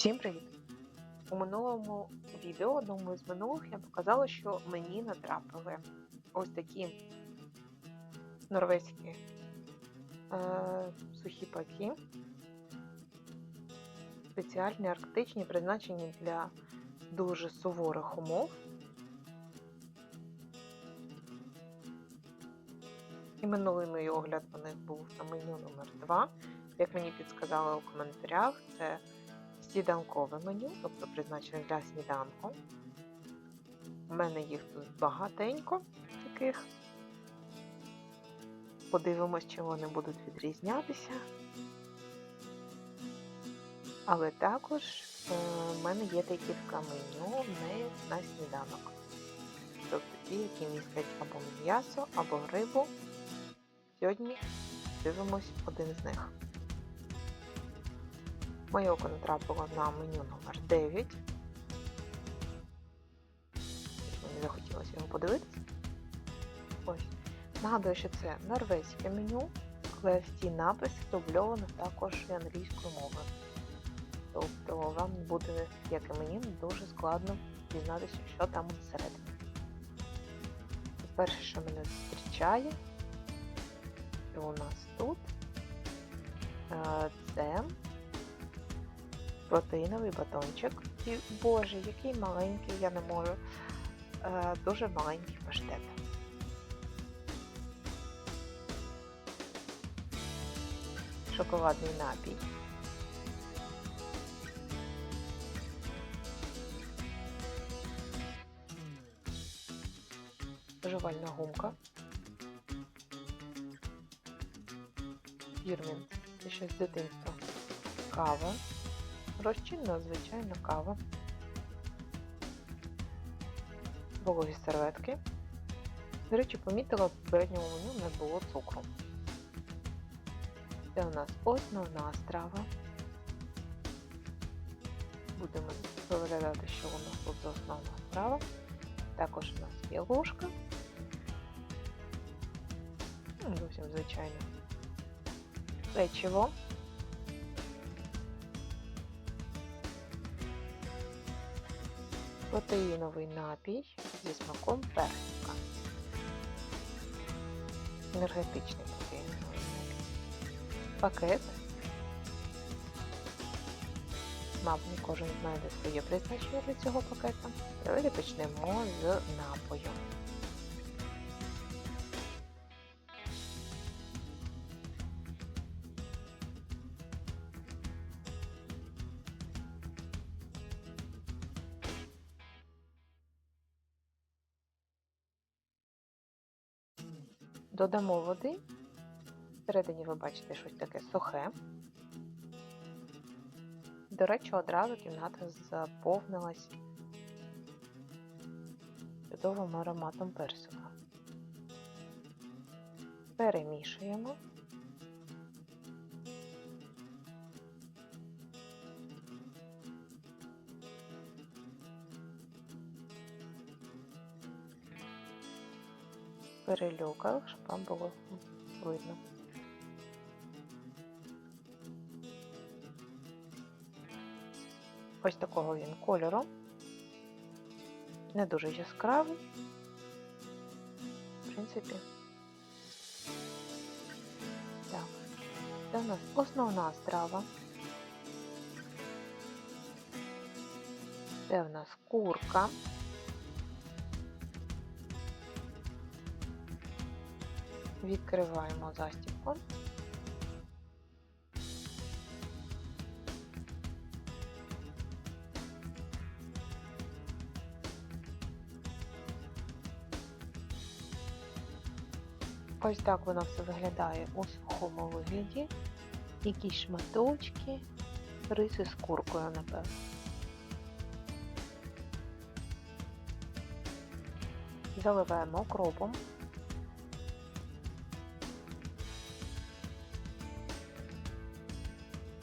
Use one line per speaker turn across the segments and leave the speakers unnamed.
Всім привіт! У минулому відео, одному із минулих, я показала, що мені натрапили ось такі норвезькі е, сухі паки, спеціальні арктичні, призначені для дуже суворих умов. І минулий мій огляд у них був на меню номер 2 Як мені підсказали у коментарях, це сніданкове меню, тобто призначене для сніданку. У мене їх тут багатенько таких. Подивимось, чи вони будуть відрізнятися. Але також е, в мене є декілька меню на сніданок. Тобто ті, які містять або м'ясо, або рибу. Сьогодні дивимось один з них. Моє око натрапило на меню номер 9. Мені захотілося його подивитися. Ось. Нагадую, що це норвезьке меню, але всі написи дубльовано також і англійською мовою. Тобто вам буде, як і мені, дуже складно дізнатися, що там всередині. Перше, що мене зустрічає, що у нас тут, е, це протеїновий батончик. І, боже, який маленький, я не можу. Е, дуже маленький паштет. Шоколадний напій. Жувальна гумка. Фірмін. Це щось з дитинства. Кава. Розчинна, звичайна кава. Вологі серветки. До речі, помітила, в попередньому меню не було цукру. Це у нас основна страва. Будемо виглядати, що у нас тут за основна страва. Також у нас є ложка. Ну, Зовсім звичайно. Печиво. Протеїновий напій зі смаком персика. Енергетичний протеїновий напій. Пакет. Мабуть, кожен знайде своє призначення для цього пакета. Давайте почнемо з напою. Додамо води. Всередині ви бачите щось таке сухе. До речі, одразу кімната заповнилась чудовим ароматом персика. Перемішуємо. Перелюкав, щоб вам було видно. Ось такого він кольору. Не дуже яскравий. В принципі. Так. Це у нас основна страва. Це в нас курка. Відкриваємо застібку. Ось так воно все виглядає у сухому вигляді. Якісь шматочки, риси з куркою, напевно. Заливаємо окропом.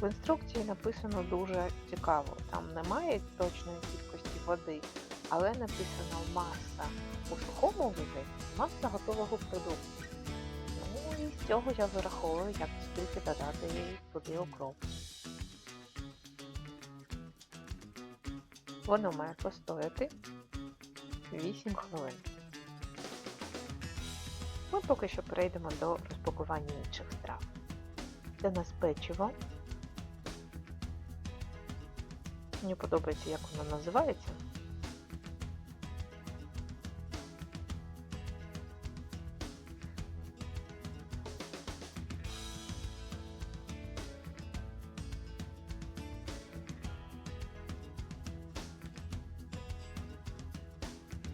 В інструкції написано дуже цікаво. Там немає точної кількості води, але написано маса у сухому вигляді, маса готового продукту. Ну і з цього я вираховую, як скільки додати туди окроп. Воно має постояти 8 хвилин. Ми поки що перейдемо до розпакування інших страв. Це нас печиво. Мені подобається, як воно називається.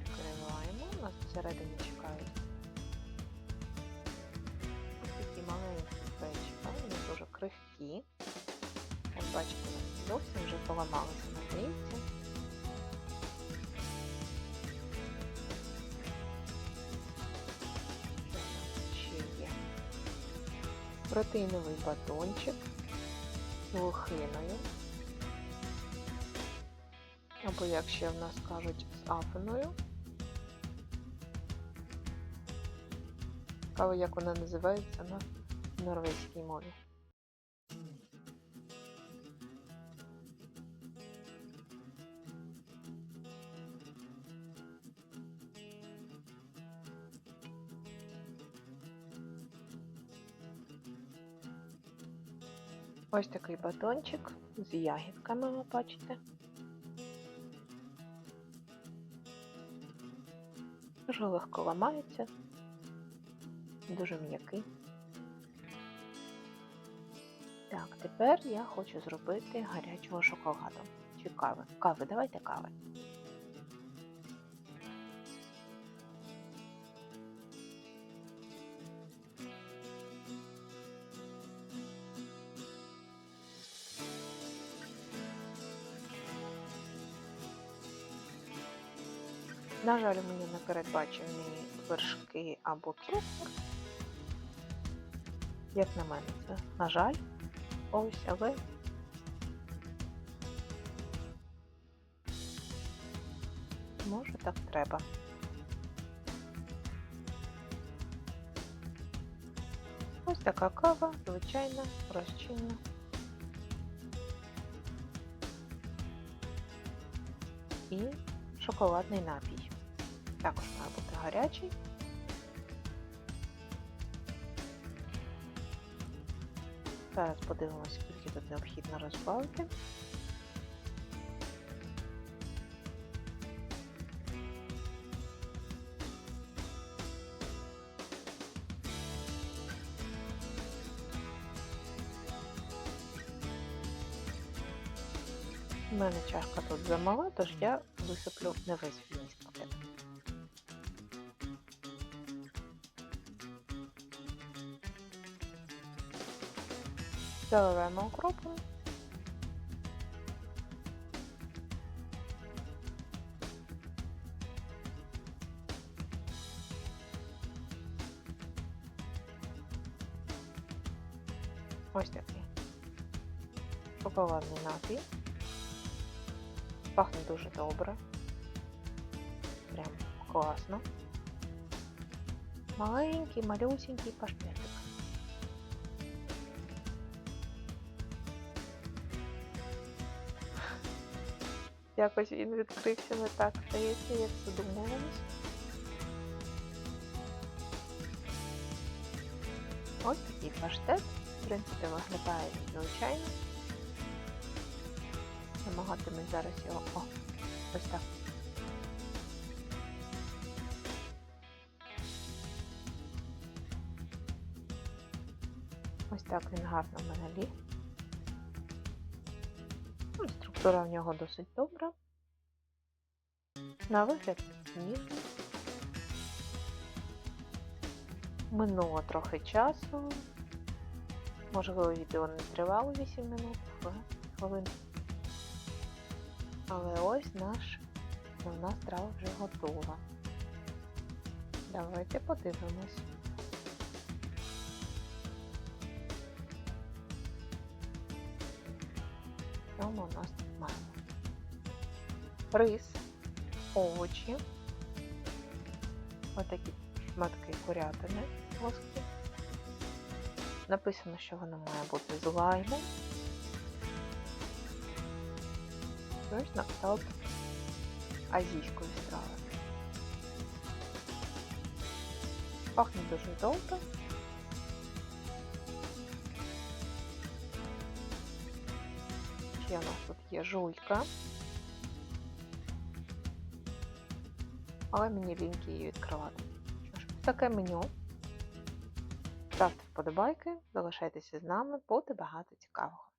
Відкриваємо, нас всередині чекають. Ось такі маленькі печива, вони дуже крихкі. Як бачите, зовсім вже поламалися на місці. Що у нас ще є? Протеїновий батончик з лохиною. Або як ще в нас кажуть, з афиною. Цікаво, як вона називається на норвезькій мові. Ось такий батончик з ягідками, ви бачите. Дуже легко ламається, дуже м'який. Так, тепер я хочу зробити гарячого шоколаду. Чи кави? Кави, давайте кави. На жаль, у мене не передбачені вершки або цукор. Як на мене, це на жаль. Ось, але може так треба. Ось така кава, звичайна, розчинна. І шоколадний напій. Також має бути гарячий. Зараз подивимося, скільки тут необхідно розбавити. У мене чашка тут замала, тож я висиплю не весь вміст Заливаємо окропом. Ось такий шоколадний напій. Пахне дуже добре. Прям класно. Маленький, малюсенький паштетик. Якось він відкрився не так здається, як задумувалось. Ось такий паштет. В принципі, виглядає звичайно. Намагатимусь зараз його. О, ось так. Ось так він гарно в мене ліг. Структура в нього досить добра. На вигляд ніжний. Минуло трохи часу. Можливо, відео не тривало 8 минут, хвилин. Але ось наш основна страва вже готова. Давайте подивимось. Ми у нас маємо? Рис, овочі, отакі шматки курятини плоскі. Написано, що воно має бути з лаймом. Ось на кшталт азійської страви. Пахне дуже добре. Ще у нас тут є жуйка. Але мені ліньки її відкривати. Що ж, таке меню. Ставте вподобайки, залишайтеся з нами, буде багато цікавого.